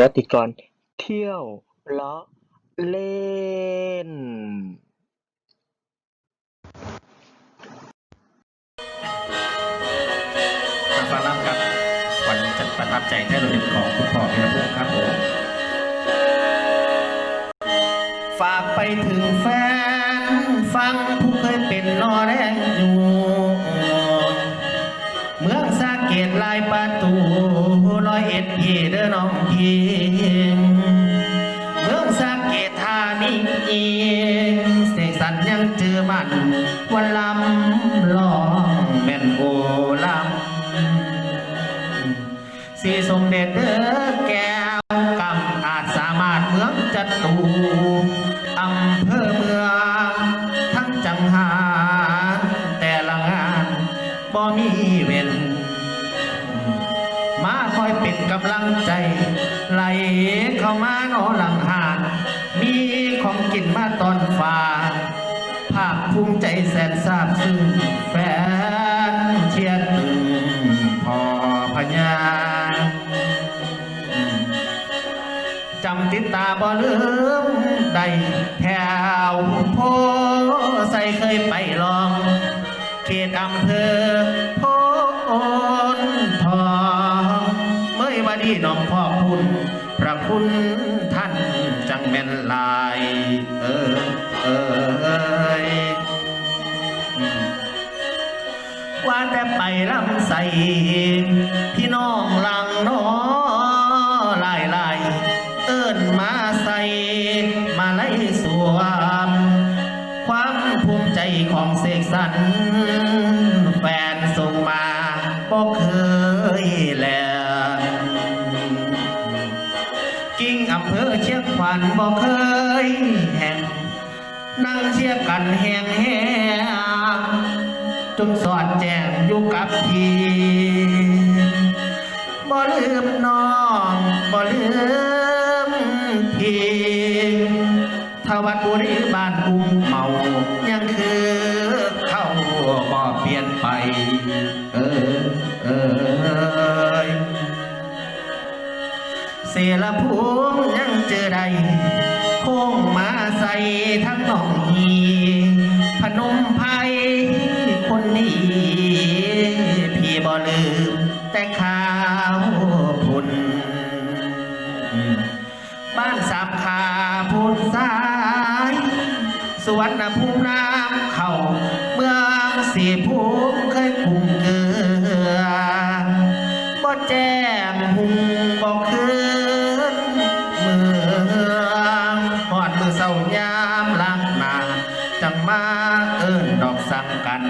รติกร เที่ยวเลาะเล่นทางฟ้ารับครับ วันจะประทับใจแท้เลยของคุณพ่อพิรพงศ์ครับผมฝากไปถึงแฟน ฟังผู้เคยเป็นนอแรงอยู่ เมืองสาเกตลายประตู ร้อยเอ็ดพี่เด้อน้องพี่เมืองสาเกธานีเสกสรรยังเจอมันวันลำลองแม่นโอลำสีสมเด็จเด้อแก้วกำอาจสามารถเมืองจัตู เป็นกำลังใจ ไหลเข้ามาโนหลังหานมีของกินมาตอนฝ่าภาคภูมิใจแสนซาบซึ้งแฟนเชียร์ตึงพอพญาจำติดตาบ่ลืมได้แถวโพใส่เคยไปลอง เขตอำเภอ คุณพระคุณท่านจังแม่นลาย เออเออเออว่าแต่ไปลำใส พี่น้องหลังน้อลายลายเอิ้นมาใส่มาไล่สวม ความภูมิใจของเสกสรร กิ่งอำเภอเชียงขวัญบอกเคยแห่ง นั่งเชียกันแหงแหงจนสอดแจงอยู่กับทีบ่ลืมน้องบ่ลืมพี่ทวัดบุรีบ้านกุ้งเมายังคือเข้าบ่เปลี่ยนไป เสรภูมิยังเจอใดโค้งมาใส่ทั้งหนองฮีพนมไพรคนนี้พี่บ่ลืมแต่ข่าวพุนบ้านสามขาพูนซ้ายสวรรณภูมิน้ำเขาเมืองสีภูมิเคยคุมเกลือายามล้างนาจังมาเอิ้นดอกสังกัน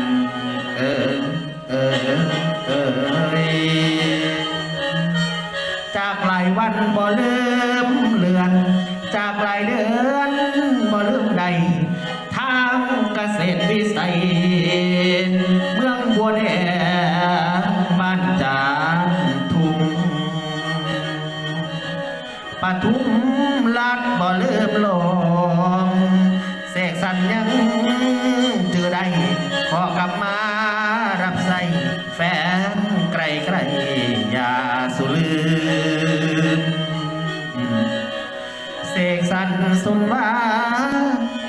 เออเออเออจากหลายวันบ่ลืมเลือน จากหลายเดือนบ่ลืมใดทางเกษตรวิสัย เมืองบัวแดงบ้านจา ทุมลัดบ่ลืมลงเสกสรรยังเจอได้ขอกลับมารับใส่แฟนไกลไกลๆอย่าสุลืมเสกสรรสุนว่า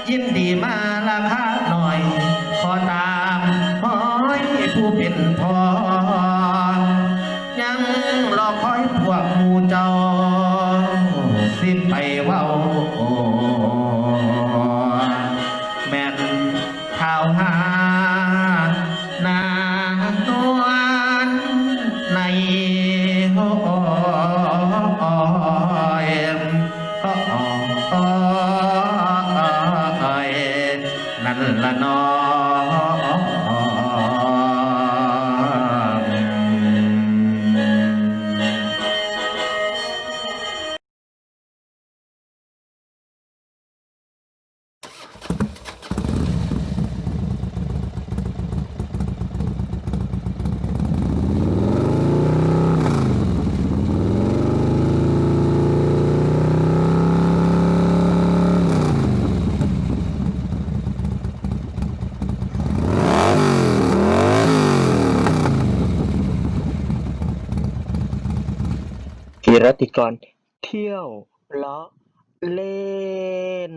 ยินดีมาราคาหน่อย ขอตามห้อยผู้เป็นพ่อยังรอคอยพวกมูเจ้า กิรติกร เที่ยวละเล่น